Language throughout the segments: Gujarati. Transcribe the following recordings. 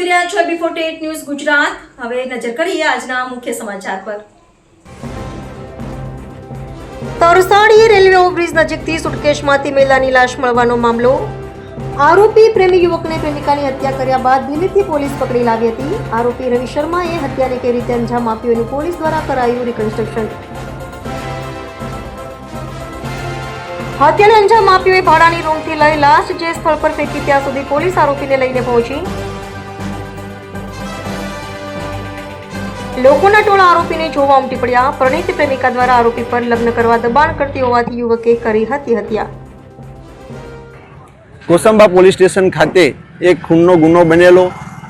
Forty news Gujarat. હવે નજર કરીએ આજના મુખ્ય સમાચાર પર. તરસાણી રેલવે ઓવરબ્રિજ નજીકથી સુટકેશમાંથી મહિલાની લાશ મળવાનો મામલો. આરોપી પ્રેમી યુવકને પ્રેમિકાની હત્યા કર્યા બાદ દિલ્હીથી પોલીસ પકડી લાવી હતી. આરોપી રવિ શર્માએ હત્યાને કેવી રીતે અંજામ આપ્યો એનું પોલીસ દ્વારા કરાયું રિકન્સ્ટ્રક્શન હત્યાને અંજામ આપ્યો એ ભાડાની રૂમથી લઈ લાશ જે સ્થળ પર ફેંકી ત્યાં સુધી પોલીસ આરોપીને લઈને પહોંચી. લોકોના ટોળા આરોપીને જોવા ઉમટી પડ્યા. પ્રણીત પ્રેમિકા દ્વારા આરોપી પર લગ્ન કરવા દબાણ કરતી હોવાથી યુવકે કરી હતી હત્યા. કોસંબા પોલીસ સ્ટેશન ખાતે એક ખૂનનો ગુનો બનેલો,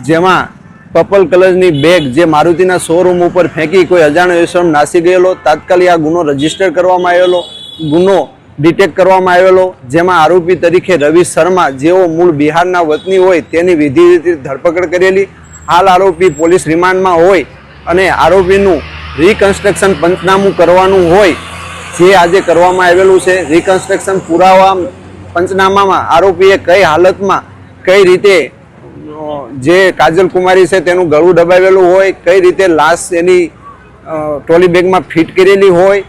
જેમાં પર્પલ કલરની બેગ જે મારુતિના શોરૂમ ઉપર ફેંકી કોઈ અજાણ ઈસમ નાસી ગયેલો, તાત્કાલિક આ ગુનો રજિસ્ટર કરવામાં આવેલો, ગુનો ડિટેક્ટ કરવામાં આવેલો, જેમાં આરોપી તરીકે રવિ શર્મા, જેઓ મૂળ બિહારના વતની હોય તેની વિધિ રીતે ધરપકડ કરેલી. હાલ આરોપી પોલીસ રિમાન્ડમાં હોય અને આરોપીનું રિકન્સ્ટ્રક્શન પંચનામું કરવાનું હોય, જે આજે કરવામાં આવેલું છે રિકન્સ્ટ્રક્શન પુરાવા પંચનામામાં આરોપીએ કઈ હાલતમાં કઈ રીતે જે કાજલ કુમારી છે તેનું ગળું દબાવેલું હોય, કઈ રીતે લાશ એની ટ્રોલી બેગમાં ફિટ કરેલી હોય,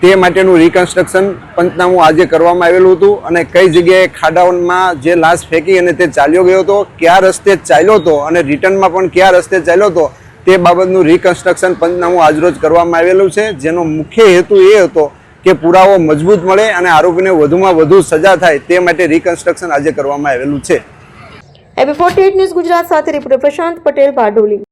તે માટેનું રિકન્સ્ટ્રક્શન પંચનામું આજે કરવામાં આવેલું હતું અને કઈ જગ્યાએ ખાડાઓમાં જે લાશ ફેંકી અને તે ચાલ્યો ગયો હતો, કયા રસ્તે ચાલ્યો હતો અને રિટર્નમાં પણ કયા રસ્તે ચાલ્યો હતો તે બાબતનું રિકન્સ્ટ્રક્શન પંચનામું આજરોજ કરવામાં આવેલું છે. જેનો મુખ્ય હેતુ એ હતો કે પુરાવો મજબૂત મળે અને આરોપીને વધુમાં વધુ સજા થાય તે માટે રિકન્સ્ટ્રક્શન આજે કરવામાં આવેલું છે. એબી ફોર્ટી ન્યૂઝ ગુજરાત સાથે રિપોર્ટર પ્રશાંત પટેલ બારડોલી.